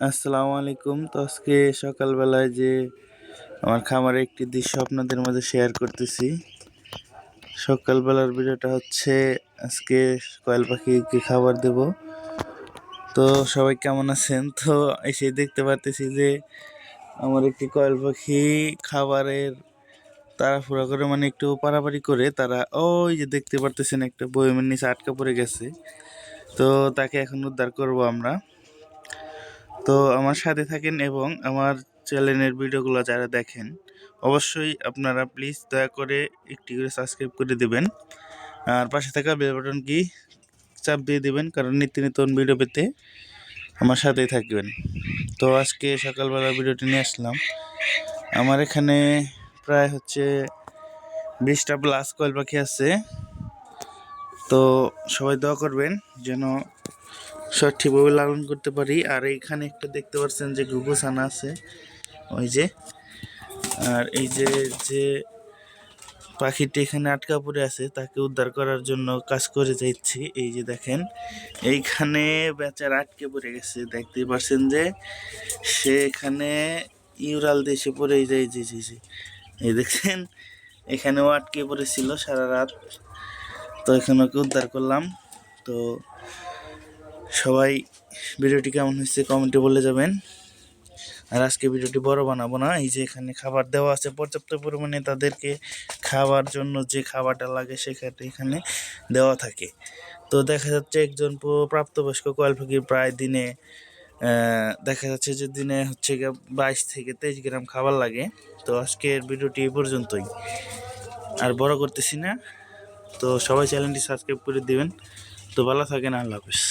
আসসালামু আলাইকুম। তো আজকে সকালবেলায় যে আমার খামারে একটি দৃশ্য আপনাদের মাঝে শেয়ার করতেছি। সকালবেলার ভিডিওটা হচ্ছে আজকে কয়েল পাখিকে খাবার দেব। তো সবাই কেমন আছেন? তো এসে দেখতে পারতেছি যে আমার একটি কয়েল পাখি খাবারের তাড়াহুড়া করে মানে একটু পারাপারি করে, তারা ওই যে দেখতে পারতেছেন একটা বয়মের নিচে আটকা পড়ে গেছে। তো তাকে এখন উদ্ধার করব আমরা। তো আমার সাথে থাকেন এবং আমার চ্যানেলের ভিডিওগুলো যারা দেখেন, অবশ্যই আপনারা প্লিজ দয়া করে একটি করে সাবস্ক্রাইব করে দেবেন। আর পাশে থাকা বেল বাটন কি চাপ দিয়ে দেবেন, কারণ নিত্য নতুন ভিডিও পেতে আমার সাথেই থাকবেন। তো আজকে সকালবেলা ভিডিওটি নিয়ে আসলাম। আমার এখানে প্রায় হচ্ছে বিশটা প্লাস কয়েল পাখি আছে। তো সবাই দোয়া করবেন যেন সঠিকভাবে লালন করতে পারি। আর এইখানে একটা দেখতে পাচ্ছেন যে ঘুঘু ছানা আছে। ওই যে, আর এই যে যে পাখিটি এখানে আটকা পড়ে আছে, তাকে উদ্ধার করার জন্য কাজ করে যাচ্ছি। এই যে দেখেন, এইখানে বেচার আটকে পড়ে গেছে। দেখতে পাচ্ছেন যে, সে এখানে ইউরাল দেশে পড়ে। যায় যে যে, এই দেখছেন এখানেও আটকে পড়েছিল সারা রাত। তো এখানে ওকে উদ্ধার করলাম। তো সবাই ভিডিওটি কেমন হয়েছে কমেন্টে বলে যাবেন। আর আজকে ভিডিওটি বড় বানাবো না, এই যে এখানে খাবার দেওয়া আছে। পর্যাপ্ত পরিমাণে তাদেরকে খাওয়ার জন্য যে খাবারটা লাগে সেখানে এখানে দেওয়া থাকে। তো দেখা যাচ্ছে একজন প্রাপ্তবয়স্ক কয়েল প্রায় দিনে দেখা যাচ্ছে যে দিনে হচ্ছে বাইশ থেকে তেইশ গ্রাম খাবার লাগে। তো আজকের ভিডিওটি এই পর্যন্তই। আর বড় করতেছি না। তো সবাই চ্যানেলটি সাবস্ক্রাইব করে দিবেন। তো ভালো থাকেন, আল্লাহ হাফিজ।